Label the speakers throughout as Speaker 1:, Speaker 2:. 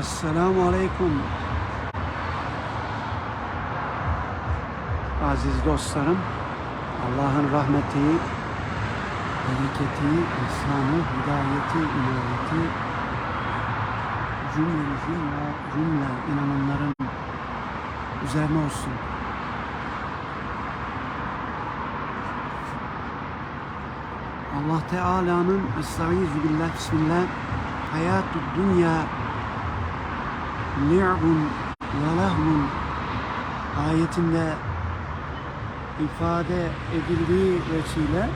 Speaker 1: Esselamu Aleyküm. Aziz dostlarım, Allah'ın rahmeti, bereketi, ihsanı, hidayeti, inayeti, cümle cümle, cümle inananların üzerine olsun. Allah Teala'nın Estaizu billah bismillah hayatü dünya ni'mun ve lehmun ayetinde ifade edildiği veçile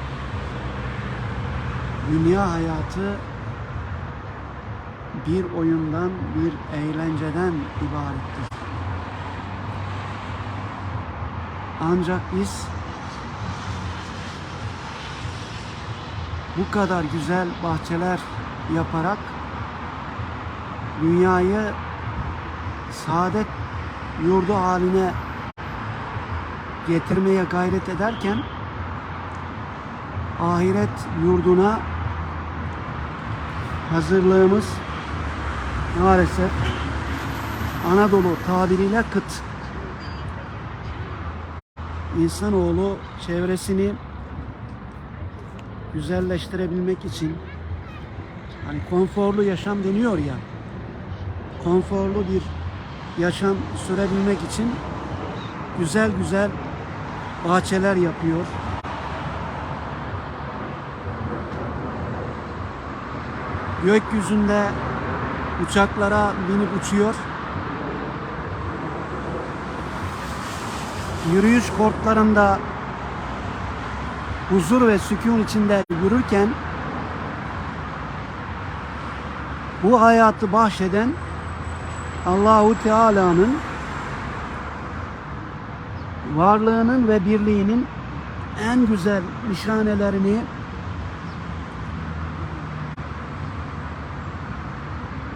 Speaker 1: dünya hayatı bir oyundan, bir eğlenceden ibarettir. Ancak biz bu kadar güzel bahçeler yaparak dünyayı saadet yurdu haline getirmeye gayret ederken ahiret yurduna hazırlığımız maalesef Anadolu tabiriyle kıt. İnsanoğlu çevresini güzelleştirebilmek için hani konforlu yaşam deniyor ya konforlu bir yaşam sürebilmek için güzel güzel bahçeler yapıyor. Gökyüzünde uçaklara binip uçuyor. Yürüyüş kortlarında huzur ve sükun içinde yürürken bu hayatı bahşeden Allahu Teala'nın varlığının ve birliğinin en güzel nişanelerini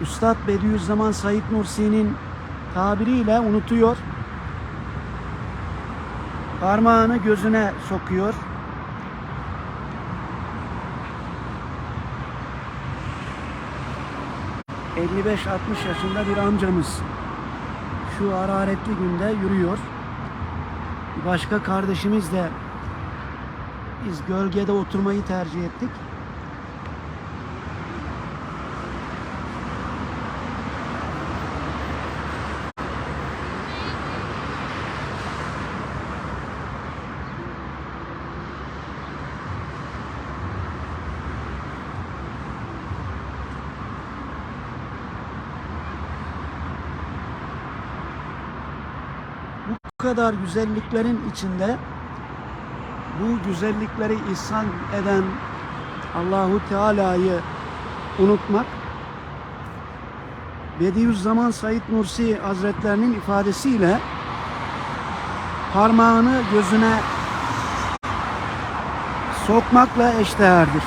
Speaker 1: Üstad Bediüzzaman Said Nursi'nin tabiriyle unutuyor. Parmağını gözüne sokuyor. ...55-60 yaşında bir amcamız... ...şu hararetli günde yürüyor. Başka kardeşimiz de... ...biz gölgede oturmayı tercih ettik. Bu kadar güzelliklerin içinde bu güzellikleri ihsan eden Allahu Teala'yı unutmak Bediüzzaman Said Nursi Hazretlerinin ifadesiyle parmağını gözüne sokmakla eşdeğerdir.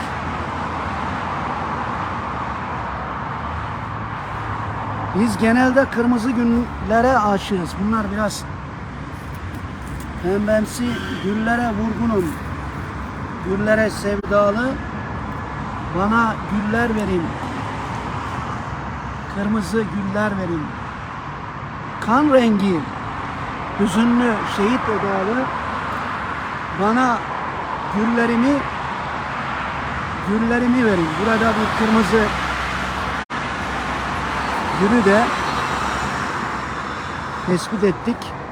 Speaker 1: Biz genelde kırmızı günlere aşığız. Bunlar biraz pembemsi güllere vurgunum. Güllere sevdalı. Bana güller verin. Kırmızı güller verin. Kan rengi hüzünlü şehit edalı bana güllerimi güllerimi verin. Burada bir kırmızı gülü de tespit ettik.